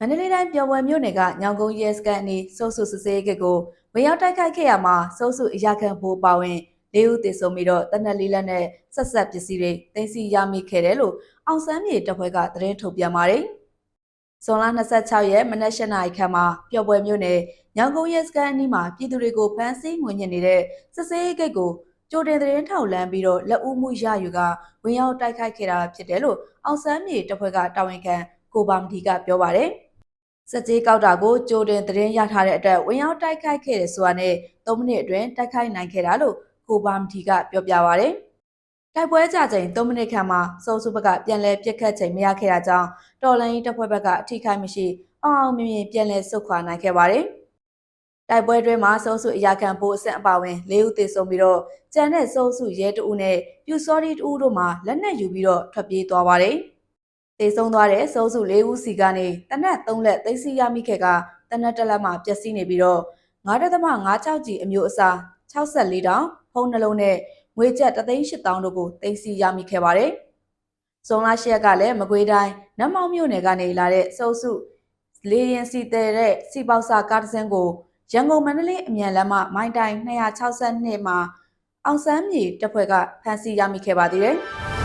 မန္တလေးတိုင်းပြော်ဝယ်မြို့နယ်ကညောင်ကုန်းရဲစခန်းအနီးစိုးစုစစ်ဆေးရေးဂိတ်ကိုဝင်ရောက်တိုက်ခိုက်ခဲ့ရမှာစိုးစုအရာခံဖို့ပါဝင်လေးဦးသေဆုံးပြီးတော့တနက်လေးလက်နဲ့ဆက်ဆက်ပစ္စည်းတွေတင်စီရမိခဲ့တယ်လို့အောင်ဆန်းမြေတပ်ဖွဲ့ကသတင်းထုတ်ပြန်ပါတယ်။ဇွန်လ26ရက်မနက်၈နာရီခန့်မှာပြော်ပွဲမြို့နယ်ညောင်ကုန်းရဲစခန်းအနီးမှာပြည်သူတွေကိုဖမ်းဆီးငွေညှစ်နေတဲ့စစ်ဆေးရေးဂိတ်ကိုကြိုတင်သတင်းထောက်လမ်းပြီးတော့လက်ဦးမှုရယူကဝင်ရောက်တိုက်ခိုက်ခဲ့တာဖြစ်တယ်လို့အောင်ဆန်းမြေတပ်ဖွဲ့ကတာဝန်ခံကိုပါမဒီကပြောပါတယ်။ စက်ကြီးကောက်တာကိုကြိုတင်သတင်းရထားတဲ့အတွက်ဝင်ရောက်တိုက်ခိုက်ခဲ့တယ်ဆိုတာနဲ့3မိနစ်အတွင်းတိုက်ခိုက်နိုင်ခဲ့တာလို့ကိုဘာမတီကပြောပြပါဗျ။တိုက်ပွဲကြချိန်3မိနစ်ခန့်မှာစုံစုဘက်ကပြန်လည်ပြစ်ခတ်ချိန်မရခဲ့တာကြောင့်တော်လိုင်းတပ်ဖွဲ့ဘက်ကအထိခိုက်မရှိအောင်အောင်မြင်မြင်ပြန်လည်ဆုတ်ခွာနိုင်ခဲ့ပါတယ်။တိုက်ပွဲတွင်းမှာစုံစုအရာခံပိုးအဆင့်အပါဝင်၄ဦးသေဆုံးပြီးတော့ကျန်တဲ့စုံစုရဲတဦးနဲ့ပြူစော်ဒီတဦးတို့မှလက်နက်ယူပြီးတော့ထွက်ပြေးသွားပါတယ်။ တေဆုံးသွားတဲ့စိုးစု၄ဦးစီကနေတနက်3လက်သိမ်းဆည်းရမိခဲ့ကတနက်တစ်လက်မှပျက်စီးနေပြီးတော့9.56ကြီးအမျိုးအစား64တောင်ဖုန်းနှလုံးနဲ့ငွေကျပ်3,800တို့ကိုသိမ်းဆည်းရမိခဲ့ပါတယ်။ဇွန်လ10ရက်ကလည်းမကွေးတိုင်းနတ်မောင်မြို့နယ်ကနေလာတဲ့စိုးစုလေရင်စီတဲတဲ့စီပေါစာကားတစ်စင်းကိုရန်ကုန်မန္တလေးအမြန်လမ်းမမိုင်းတိုင်း262မှာအောင်ဆန်းမြေတပ်ဖွဲ့ကဖမ်းဆီးရမိခဲ့ပါသေးတယ်။